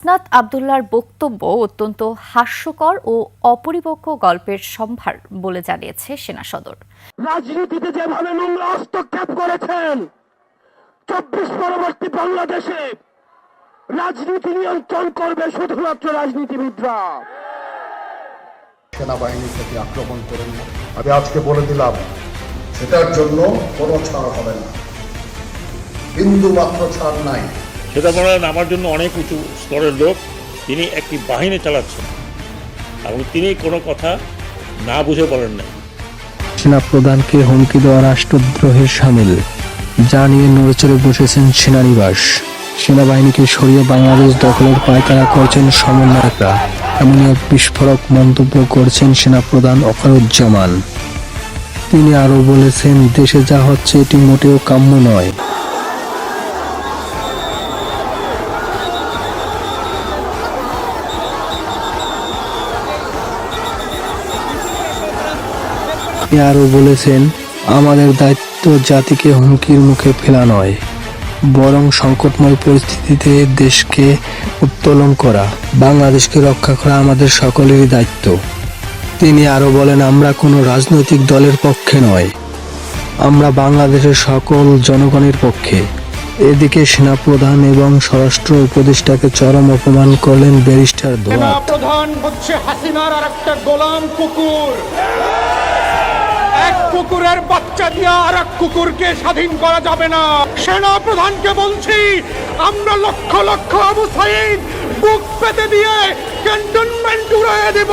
হাসনাত আবদুল্লার বক্তব্য অত্যন্ত হাস্যকর ও অপরিপক্ক গল্পের সম্ভার বলে জানিয়েছে সেনা সদর। রাজনীতিতে যেভাবে নোংরা হস্তক্ষেপ করেছেন চব্বিশ পরবর্তী বাংলাদেশে রাজনীতি নিয়ন্ত্রণ করবে শুধুমাত্র রাজনীতিবিদরা। সেনাবাহিনীর প্রতি আক্রমণ করেন আমি আজকে বলে দিলাম সেটার জন্য কোনো ছাড় হবে না। বিন্দু মাত্র ছাড় নাই। সেটা বলেন আমার জন্য অনেক উঁচু স্তরের লোক। তিনি একটি বাহিনী চালাচ্ছেন। এবং তিনি কোনো কথা না বুঝে বলেন না সেনাপ্রধানকে হুমকি দেওয়া রাষ্ট্রদ্রোহের সামিল। যা নিয়ে নড়েচড়ে বসেছেন সেনানিবাস। সেনাবাহিনীকে সরিয়ে বাংলাদেশ দখলের পায়তারা করছেন সমন্বয়করা। এমনই এক বিস্ফোরক মন্তব্য করছেন সেনাপ্রধান অকারুজ্জামান। তিনি আরও বলেছেন, দেশে যা হচ্ছে এটি মোটেও কাম্য নয়। তিনি আরও বলেছেন, আমাদের দায়িত্ব জাতিকে হুমকির মুখে ফেলা নয়, বরং সংকটময় পরিস্থিতিতে দেশকে উত্তোলন করা, বাংলাদেশকে রক্ষা করা আমাদের সকলেরই দায়িত্ব। তিনি আরও বলেন, আমরা কোনো রাজনৈতিক দলের পক্ষে নয়, আমরা বাংলাদেশের সকল জনগণের পক্ষে। এদিকে সেনাপ্রধান এবং স্বরাষ্ট্র উপদেষ্টাকে চরম অপমান করলেন ব্যারিস্টার দোয়া প্রধান হচ্ছে হাসিনার আর একটা গোলাম কুকুর। কুকুরের বাচ্চা দিয়ে আর এক কুকুরকে স্বাধীন করা যাবে না। সেনা প্রধানকে বলছি, আমরা লক্ষ লক্ষ আবু বুক পেতে দিয়ে ক্যান্টনমেন্ট দেব।